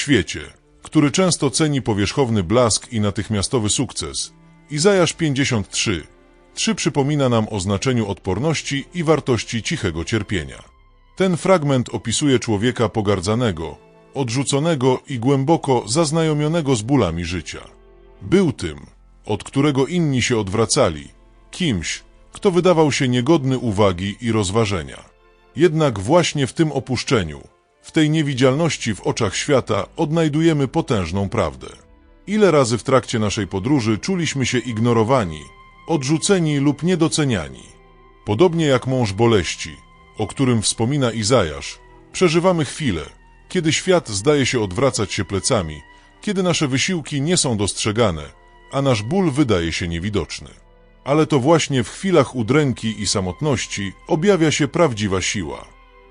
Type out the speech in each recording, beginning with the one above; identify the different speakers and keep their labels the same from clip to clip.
Speaker 1: świecie, który często ceni powierzchowny blask i natychmiastowy sukces, Izajasz 53 3 przypomina nam o znaczeniu odporności i wartości cichego cierpienia. Ten fragment opisuje człowieka pogardzanego, odrzuconego i głęboko zaznajomionego z bólami życia. Był tym, od którego inni się odwracali, kimś, kto wydawał się niegodny uwagi i rozważenia. Jednak właśnie w tym opuszczeniu, w tej niewidzialności w oczach świata odnajdujemy potężną prawdę. Ile razy w trakcie naszej podróży czuliśmy się ignorowani, odrzuceni lub niedoceniani? Podobnie jak mąż boleści, o którym wspomina Izajasz, przeżywamy chwilę, kiedy świat zdaje się odwracać się plecami, kiedy nasze wysiłki nie są dostrzegane, a nasz ból wydaje się niewidoczny. Ale to właśnie w chwilach udręki i samotności objawia się prawdziwa siła.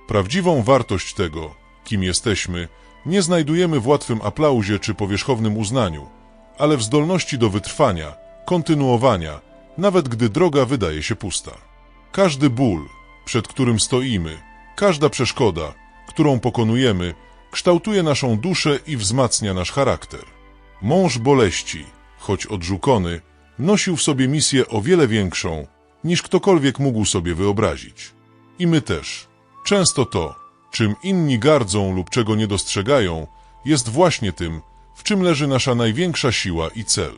Speaker 1: Prawdziwą wartość tego, kim jesteśmy, nie znajdujemy w łatwym aplauzie czy powierzchownym uznaniu, ale w zdolności do wytrwania, kontynuowania, nawet gdy droga wydaje się pusta. Każdy ból, przed którym stoimy, każda przeszkoda, którą pokonujemy, kształtuje naszą duszę i wzmacnia nasz charakter. Mąż boleści, choć odżukony, nosił w sobie misję o wiele większą, niż ktokolwiek mógł sobie wyobrazić. I my też. Często to, czym inni gardzą lub czego nie dostrzegają, jest właśnie tym, w czym leży nasza największa siła i cel.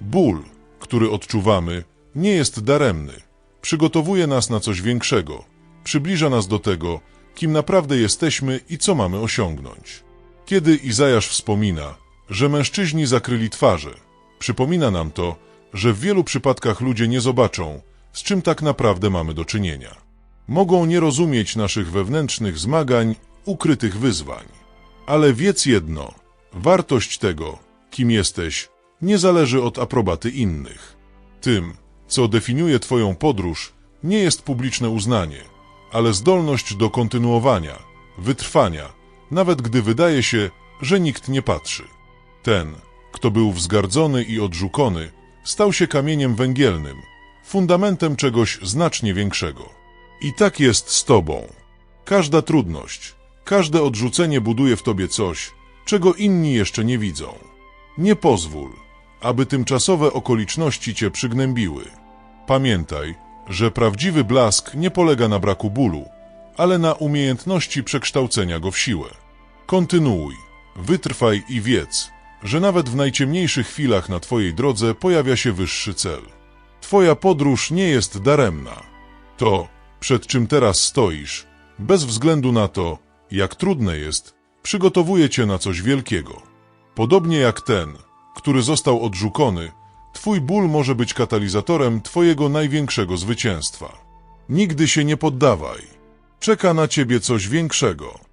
Speaker 1: Ból, który odczuwamy, nie jest daremny. Przygotowuje nas na coś większego, przybliża nas do tego, kim naprawdę jesteśmy i co mamy osiągnąć. Kiedy Izajasz wspomina, że mężczyźni zakryli twarze, przypomina nam to, że w wielu przypadkach ludzie nie zobaczą, z czym tak naprawdę mamy do czynienia. Mogą nie rozumieć naszych wewnętrznych zmagań, ukrytych wyzwań. Ale wiedz jedno, wartość tego, kim jesteś, nie zależy od aprobaty innych. Tym, co definiuje Twoją podróż, nie jest publiczne uznanie, ale zdolność do kontynuowania, wytrwania, nawet gdy wydaje się, że nikt nie patrzy. Ten, kto był wzgardzony i odrzucony, stał się kamieniem węgielnym, fundamentem czegoś znacznie większego. I tak jest z Tobą. Każda trudność, każde odrzucenie buduje w Tobie coś, czego inni jeszcze nie widzą. Nie pozwól, aby tymczasowe okoliczności Cię przygnębiły. Pamiętaj, że prawdziwy blask nie polega na braku bólu, ale na umiejętności przekształcenia go w siłę. Kontynuuj, wytrwaj i wiedz, że nawet w najciemniejszych chwilach na Twojej drodze pojawia się wyższy cel. Twoja podróż nie jest daremna. To, przed czym teraz stoisz, bez względu na to, jak trudne jest, przygotowuje Cię na coś wielkiego. Podobnie jak ten, który został odrzucony, Twój ból może być katalizatorem Twojego największego zwycięstwa. Nigdy się nie poddawaj. Czeka na Ciebie coś większego.